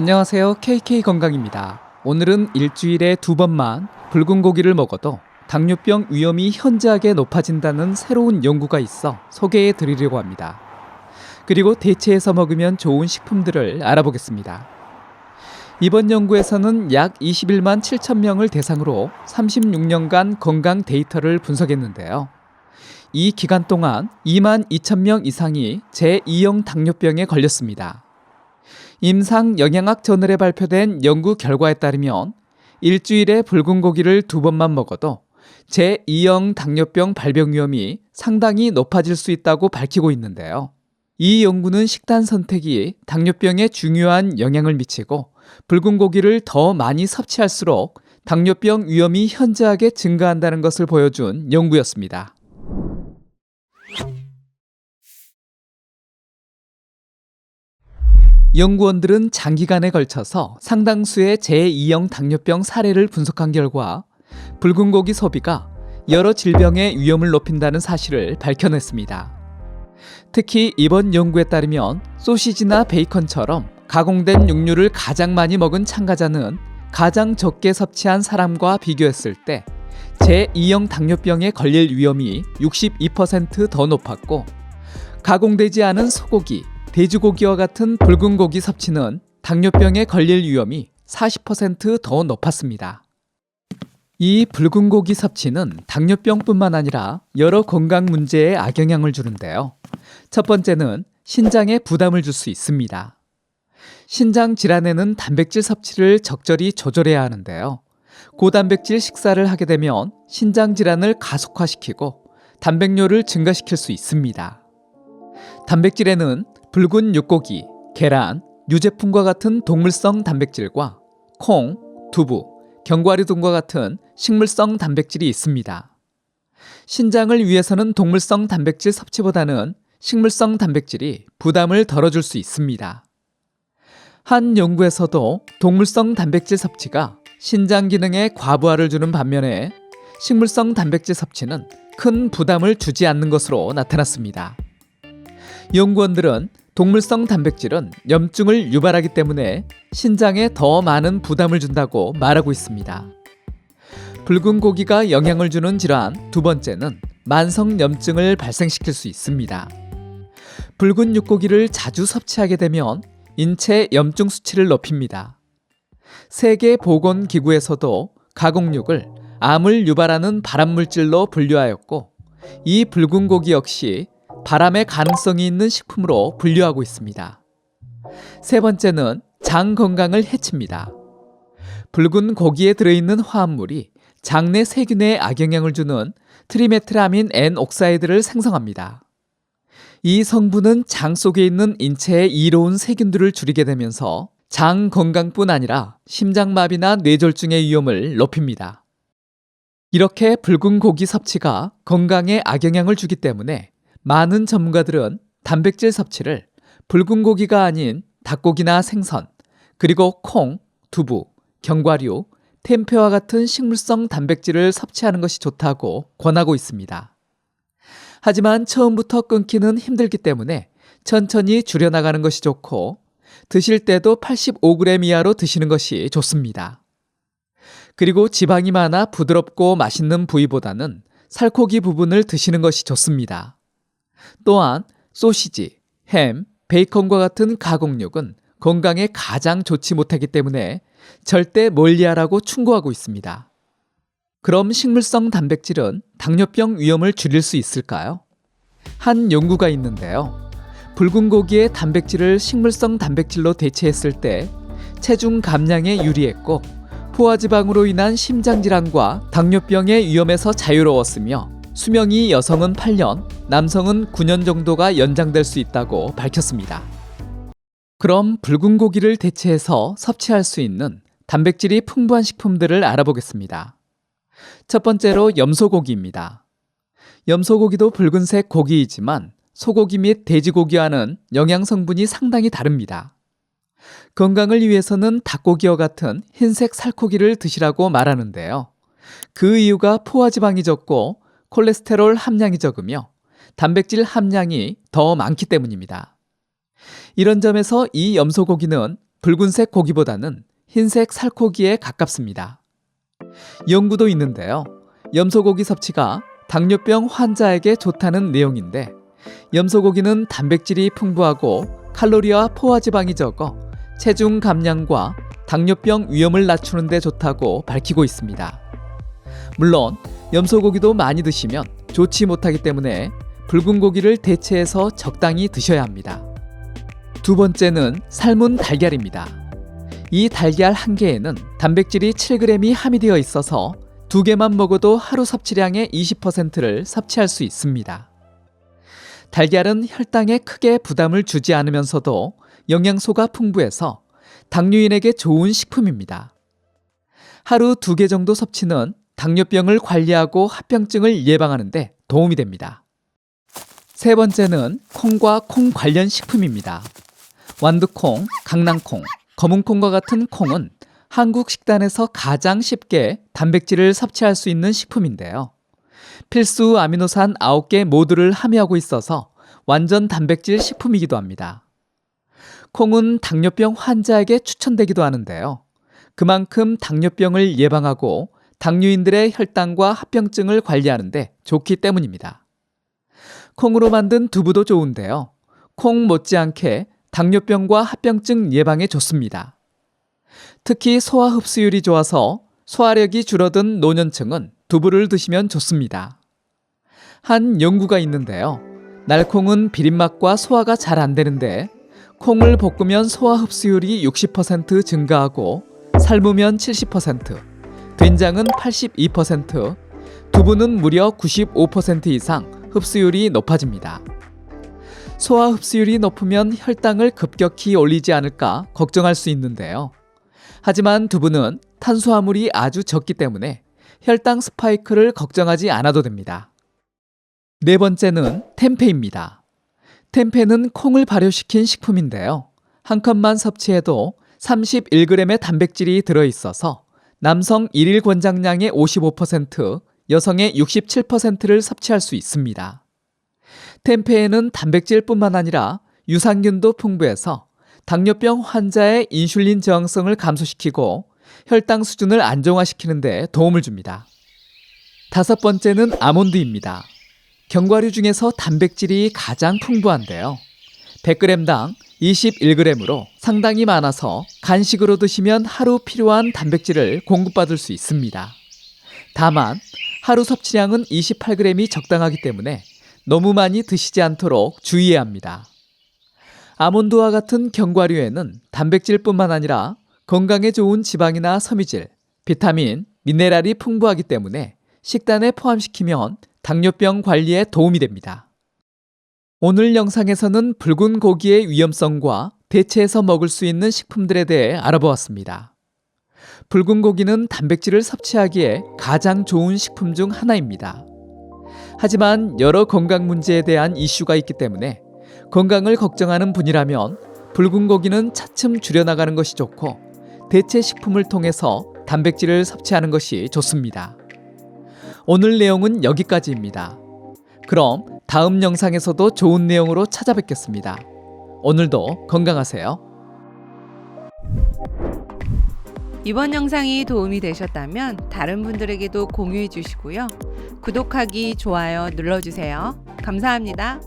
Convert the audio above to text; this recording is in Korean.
안녕하세요. KK 건강입니다. 오늘은 일주일에 두 번만 붉은 고기를 먹어도 당뇨병 위험이 현저하게 높아진다는 새로운 연구가 있어 소개해 드리려고 합니다. 그리고 대체해서 먹으면 좋은 식품들을 알아보겠습니다. 이번 연구에서는 약 21만 7천 명을 대상으로 36년간 건강 데이터를 분석했는데요. 이 기간 동안 2만 2천 명 이상이 제2형 당뇨병에 걸렸습니다. 임상 영양학 저널에 발표된 연구 결과에 따르면 일주일에 붉은 고기를 두 번만 먹어도 제2형 당뇨병 발병 위험이 상당히 높아질 수 있다고 밝히고 있는데요. 이 연구는 식단 선택이 당뇨병에 중요한 영향을 미치고 붉은 고기를 더 많이 섭취할수록 당뇨병 위험이 현저하게 증가한다는 것을 보여준 연구였습니다. 연구원들은 장기간에 걸쳐서 상당수의 제2형 당뇨병 사례를 분석한 결과 붉은 고기 소비가 여러 질병의 위험을 높인다는 사실을 밝혀냈습니다. 특히 이번 연구에 따르면 소시지나 베이컨처럼 가공된 육류를 가장 많이 먹은 참가자는 가장 적게 섭취한 사람과 비교했을 때 제2형 당뇨병에 걸릴 위험이 62%더 높았고 가공되지 않은 소고기, 돼지고기와 같은 붉은 고기 섭취는 당뇨병에 걸릴 위험이 40%더 높았습니다. 이 붉은 고기 섭취는 당뇨병뿐만 아니라 여러 건강 문제에 악영향을 주는데요. 첫 번째는 신장에 부담을 줄 수 있습니다. 신장 질환에는 단백질 섭취를 적절히 조절해야 하는데요. 고단백질 식사를 하게 되면 신장 질환을 가속화시키고 단백뇨를 증가시킬 수 있습니다. 단백질에는 붉은 육고기, 계란, 유제품과 같은 동물성 단백질과 콩, 두부, 견과류 등과 같은 식물성 단백질이 있습니다. 신장을 위해서는 동물성 단백질 섭취보다는 식물성 단백질이 부담을 덜어줄 수 있습니다. 한 연구에서도 동물성 단백질 섭취가 신장 기능에 과부하를 주는 반면에 식물성 단백질 섭취는 큰 부담을 주지 않는 것으로 나타났습니다. 연구원들은 동물성 단백질은 염증을 유발하기 때문에 신장에 더 많은 부담을 준다고 말하고 있습니다. 붉은 고기가 영향을 주는 질환 두 번째는 만성 염증을 발생시킬 수 있습니다. 붉은 육고기를 자주 섭취하게 되면 인체 염증 수치를 높입니다. 세계 보건 기구에서도 가공육을 암을 유발하는 발암물질로 분류하였고 이 붉은 고기 역시 발암의 가능성이 있는 식품으로 분류하고 있습니다. 세 번째는 장 건강을 해칩니다. 붉은 고기에 들어있는 화합물이 장내 세균에 악영향을 주는 트리메트라민 N 옥사이드를 생성합니다. 이 성분은 장 속에 있는 인체의 이로운 세균들을 줄이게 되면서 장 건강뿐 아니라 심장마비나 뇌졸중의 위험을 높입니다. 이렇게 붉은 고기 섭취가 건강에 악영향을 주기 때문에 많은 전문가들은 단백질 섭취를 붉은 고기가 아닌 닭고기나 생선, 그리고 콩, 두부, 견과류, 템페와 같은 식물성 단백질을 섭취하는 것이 좋다고 권하고 있습니다. 하지만 처음부터 끊기는 힘들기 때문에 천천히 줄여나가는 것이 좋고 드실 때도 85g 이하로 드시는 것이 좋습니다. 그리고 지방이 많아 부드럽고 맛있는 부위보다는 살코기 부분을 드시는 것이 좋습니다. 또한 소시지, 햄, 베이컨과 같은 가공육은 건강에 가장 좋지 못하기 때문에 절대 멀리하라고 충고하고 있습니다. 그럼 식물성 단백질은 당뇨병 위험을 줄일 수 있을까요? 한 연구가 있는데요. 붉은 고기의 단백질을 식물성 단백질로 대체했을 때 체중 감량에 유리했고 포화지방으로 인한 심장질환과 당뇨병의 위험에서 자유로웠으며 수명이 여성은 8년, 남성은 9년 정도가 연장될 수 있다고 밝혔습니다. 그럼 붉은 고기를 대체해서 섭취할 수 있는 단백질이 풍부한 식품들을 알아보겠습니다. 첫 번째로 염소고기입니다. 염소고기도 붉은색 고기이지만 소고기 및 돼지고기와는 영양 성분이 상당히 다릅니다. 건강을 위해서는 닭고기와 같은 흰색 살코기를 드시라고 말하는데요. 그 이유가 포화지방이 적고 콜레스테롤 함량이 적으며 단백질 함량이 더 많기 때문입니다. 이런 점에서 이 염소고기는 붉은색 고기보다는 흰색 살코기에 가깝습니다. 연구도 있는데요. 염소고기 섭취가 당뇨병 환자에게 좋다는 내용인데 염소고기는 단백질이 풍부하고 칼로리와 포화지방이 적어 체중 감량과 당뇨병 위험을 낮추는 데 좋다고 밝히고 있습니다. 물론 염소고기도 많이 드시면 좋지 못하기 때문에 붉은 고기를 대체해서 적당히 드셔야 합니다. 두 번째는 삶은 달걀입니다. 이 달걀 한 개에는 단백질이 7g이 함유되어 있어서 두 개만 먹어도 하루 섭취량의 20%를 섭취할 수 있습니다. 달걀은 혈당에 크게 부담을 주지 않으면서도 영양소가 풍부해서 당뇨인에게 좋은 식품입니다. 하루 두 개 정도 섭취는 당뇨병을 관리하고 합병증을 예방하는데 도움이 됩니다. 세 번째는 콩과 콩 관련 식품입니다. 완두콩, 강낭콩, 검은콩과 같은 콩은 한국 식단에서 가장 쉽게 단백질을 섭취할 수 있는 식품인데요. 필수 아미노산 9개 모두를 함유하고 있어서 완전 단백질 식품이기도 합니다. 콩은 당뇨병 환자에게 추천되기도 하는데요. 그만큼 당뇨병을 예방하고 당뇨인들의 혈당과 합병증을 관리하는데 좋기 때문입니다. 콩으로 만든 두부도 좋은데요. 콩 못지않게 당뇨병과 합병증 예방에 좋습니다. 특히 소화 흡수율이 좋아서 소화력이 줄어든 노년층은 두부를 드시면 좋습니다. 한 연구가 있는데요. 날콩은 비린맛과 소화가 잘 안 되는데 콩을 볶으면 소화 흡수율이 60% 증가하고 삶으면 70%, 된장은 82%, 두부는 무려 95% 이상 흡수율이 높아집니다. 소화 흡수율이 높으면 혈당을 급격히 올리지 않을까 걱정할 수 있는데요. 하지만 두부는 탄수화물이 아주 적기 때문에 혈당 스파이크를 걱정하지 않아도 됩니다. 네 번째는 템페입니다. 템페는 콩을 발효시킨 식품인데요. 한 컵만 섭취해도 31g의 단백질이 들어있어서 남성 일일 권장량의 55%, 여성의 67%를 섭취할 수 있습니다. 템페에는 단백질뿐만 아니라 유산균도 풍부해서 당뇨병 환자의 인슐린 저항성을 감소시키고 혈당 수준을 안정화시키는 데 도움을 줍니다. 다섯 번째는 아몬드입니다. 견과류 중에서 단백질이 가장 풍부한데요. 100g당 21g으로 상당히 많아서 간식으로 드시면 하루 필요한 단백질을 공급받을 수 있습니다. 다만 하루 섭취량은 28g이 적당하기 때문에 너무 많이 드시지 않도록 주의해야 합니다. 아몬드와 같은 견과류에는 단백질뿐만 아니라 건강에 좋은 지방이나 섬유질, 비타민, 미네랄이 풍부하기 때문에 식단에 포함시키면 당뇨병 관리에 도움이 됩니다. 오늘 영상에서는 붉은 고기의 위험성과 대체해서 먹을 수 있는 식품들에 대해 알아보았습니다. 붉은 고기는 단백질을 섭취하기에 가장 좋은 식품 중 하나입니다. 하지만 여러 건강 문제에 대한 이슈가 있기 때문에 건강을 걱정하는 분이라면 붉은 고기는 차츰 줄여나가는 것이 좋고 대체 식품을 통해서 단백질을 섭취하는 것이 좋습니다. 오늘 내용은 여기까지입니다. 그럼 다음 영상에서도 좋은 내용으로 찾아뵙겠습니다. 오늘도 건강하세요. 이번 영상이 도움이 되셨다면 다른 분들에게도 공유해 주시고요. 구독하기, 좋아요 눌러주세요. 감사합니다.